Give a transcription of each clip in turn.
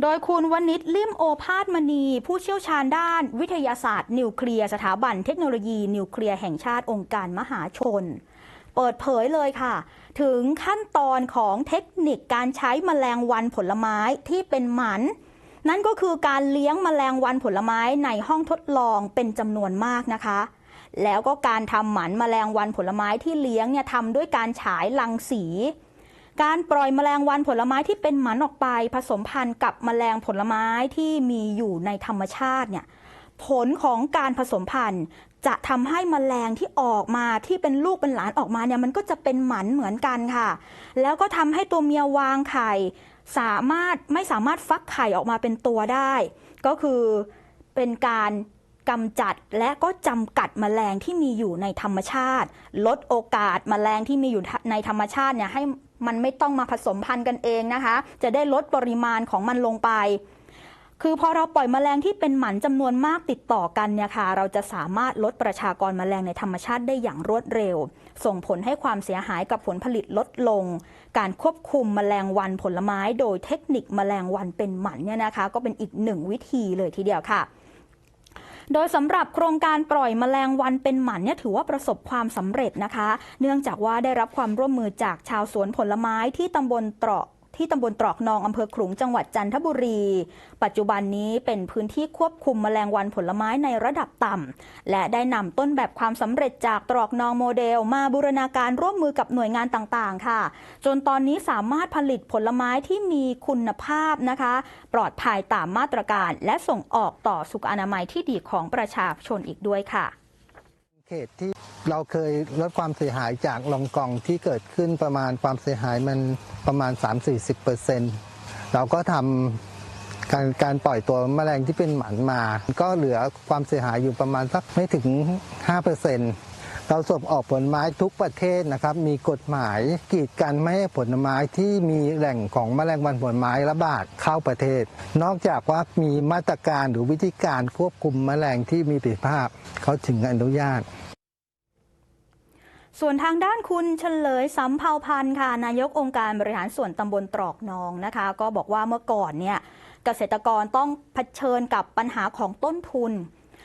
โดยคุณวณิชลิ่มโอภาสมณี ผู้เชี่ยวชาญด้านวิทยาศาสตร์ นิวเคลียร์สถาบันเทคโนโลยี นิวเคลียร์แห่งชาติองค์การมหาชน เปิดเผยเลยค่ะ ถึงขั้นตอนของเทคนิคการใช้แมลงวันผลไม้ที่เป็นหมัน นั่นก็คือการเลี้ยงแมลงวันผลไม้ในห้องทดลองเป็นจำนวนมากนะคะแล้วก็การทำหมันแมลงวันผลไม้ที่เลี้ยงเนี่ยทำด้วยการฉายรังสี การปล่อยแมลงวันผลไม้ที่เป็นหมันออกไป ผสมพันธุ์กับแมลงผลไม้ที่มีอยู่ในธรรมชาติเนี่ยผลของการผสมพันธุ์จะทำให้แมลงที่ออกมาที่เป็นลูกเป็นหลานออกมาเนี่ยมันก็จะเป็นหมันเหมือนกันค่ะ แล้วก็ทำให้ตัวเมียวางไข่ สามารถไม่สามารถฟักไข่ออกมาเป็นตัวได้ ก็คือเป็นการกำจัดและก็จำกัดแมลงที่มีอยู่ในธรรมชาติ ลดโอกาสแมลงที่มีอยู่ในธรรมชาติเนี่ยให้ มันไม่ต้องมาผสมพันธุ์กันเองนะคะ จะได้ลดปริมาณของมันลงไป คือพอเราปล่อยแมลงที่เป็นหมันจำนวนมากติดต่อกันเนี่ยค่ะ เราจะสามารถลดประชากรแมลงในธรรมชาติได้อย่างรวดเร็ว ส่งผลให้ความเสียหายกับผลผลิตลดลง การควบคุมแมลงวันผลไม้ โดยเทคนิคแมลงวันเป็นหมันเนี่ยนะคะ ก็เป็นอีกหนึ่งวิธีเลยทีเดียวค่ะ โดยสำหรับโครงการปล่อยแมลงวันเป็นหมันเนี่ยถือว่าประสบความสำเร็จนะคะ เนื่องจากว่าได้รับความร่วมมือจากชาวสวนผลไม้ที่ตำบลตรอก ที่ตำบลตรอกนองอำเภอขลุงจังหวัดจันทบุรี ปัจจุบันนี้เป็นพื้นที่ควบคุมแมลงวันผลไม้ในระดับต่ำ และได้นำต้นแบบความสำเร็จจากตรอกนองโมเดล มาบูรณาการร่วมมือกับหน่วยงานต่างๆ ค่ะ จนตอนนี้สามารถผลิตผลไม้ที่มีคุณภาพนะคะ ปลอดภัยตามมาตรการ และส่งออกต่อสุขอนามัยที่ดีของประชาชนอีกด้วยค่ะ เขตที่ เราเคยลดความเสียหายจากลองกองที่เกิดขึ้นประมาณความเสียหายมันประมาณ 3-40%เราก็ทำการการปล่อยตัวแมลงที่เป็นหมันมา ก็เหลือความเสียหายอยู่ประมาณสักไม่ถึง 5%เราส่งออกผลไม้ทุกประเทศนะครับ มีกฎหมายกีดกันไม่ให้ผลไม้ที่มีแหล่งของแมลงวันผลไม้ระบาดเข้าประเทศ นอกจากว่ามีมาตรการหรือวิธีการควบคุมแมลงที่มีประสิทธิภาพ เขาถึงอนุญาต ส่วนทางด้านคุณเฉลยสำเภาพันธ์ค่ะ นายกองค์การบริหารส่วนตำบลตรอกนองนะคะ ก็บอกว่าเมื่อก่อนเนี่ยเกษตรกรต้องเผชิญกับปัญหาของต้นทุน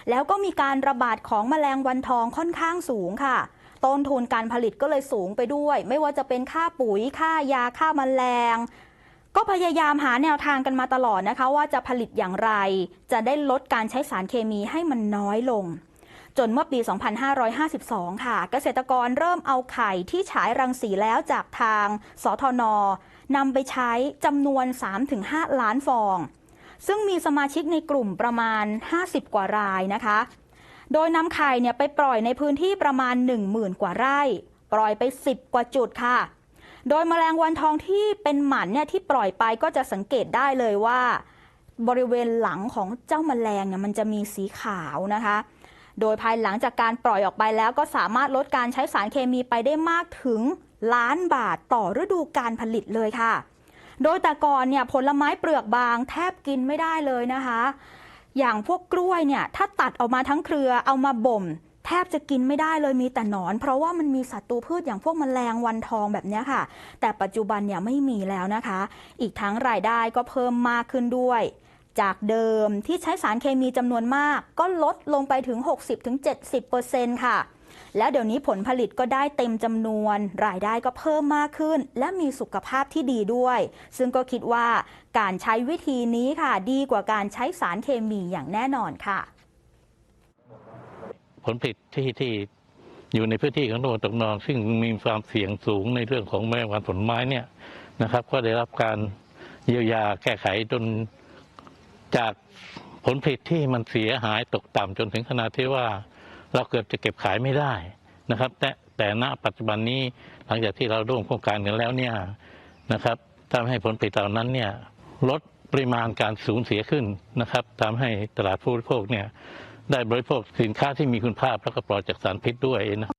แล้วก็มีการระบาดของแมลงวันทองค่อนข้างสูงค่ะ ต้นทุนการผลิตก็เลยสูงไปด้วย ไม่ว่าจะเป็นค่าปุ๋ยค่ายาค่าแมลง ก็พยายามหาแนวทางกันมาตลอดนะคะ ว่าจะผลิตอย่างไร จะได้ลดการใช้สารเคมีให้มันน้อยลง จนเมื่อปี 2552 ค่ะ เกษตรกรเริ่มเอาไข่ที่ฉายรังสีแล้วจากทางสทนนำไปใช้จำนวน 3-5 ล้านฟอง ซึ่งมีสมาชิกในกลุ่มประมาณ 50 กว่ารายนะคะ โดยนำไข่เนี่ยไปปล่อยในพื้นที่ประมาณ 10,000 กว่าไร่ ปล่อยไป 10 กว่าจุดค่ะ โดยแมลงวันทองที่เป็นหมันเนี่ยที่ปล่อยไปก็จะสังเกตได้เลยว่า บริเวณหลังของเจ้าแมลงเนี่ยมันจะมีสีขาวนะคะ โดยภายหลังจากการปล่อยออกไปแล้วก็สามารถลดการใช้สารเคมีไปได้มากถึงล้านบาทต่อฤดูการผลิตเลยค่ะ โดยแต่ก่อนเนี่ยผลไม้เปลือกบางแทบกินไม่ได้เลยนะคะ อย่างพวกกล้วยเนี่ยถ้าตัดออกมาทั้งเครือเอามาบ่ม แทบจะกินไม่ได้เลยมีแต่หนอน เพราะว่ามันมีศัตรูพืชอย่างพวกแมลงวันทองแบบนี้ค่ะ แต่ปัจจุบันเนี่ยไม่มีแล้วนะคะ อีกทั้งรายได้ก็เพิ่มมากขึ้นด้วย จากเดิมที่ใช้สารเคมีจำนวนมาก ก็ลดลงไปถึง 60-70%ค่ะ แล้วเดี๋ยวนี้ผลผลิตก็ได้เต็มจำนวน รายได้ก็เพิ่มมากขึ้น และมีสุขภาพที่ดีด้วย ซึ่งก็คิดว่าการใช้วิธีนี้ค่ะ ดีกว่าการใช้สารเคมีอย่างแน่นอนค่ะ ผลผลิตที่ที่อยู่ในพื้นที่ของตำบลตกนองซึ่งมีความเสี่ยงสูงในเรื่องของแมลงวันผลไม้เนี่ยนะครับ ก็ได้รับการเยียวยาแก้ไขจน จากผลผลิตที่มันเสียหายตกต่ำจนถึงขนาดที่ว่า เราเกือบจะเก็บขายไม่ได้นะครับ แต่แต่ณปัจจุบันนี้หลังจากที่เราร่วมโครงการกันแล้วเนี่ยนะครับทำให้ผลผลิตเหล่านั้นเนี่ยลดปริมาณการสูญเสียขึ้นนะครับทำให้ตลาดผู้บริโภคเนี่ยได้บริโภคสินค้าที่มีคุณภาพแล้วก็ปลอดจากสารพิษด้วยนะ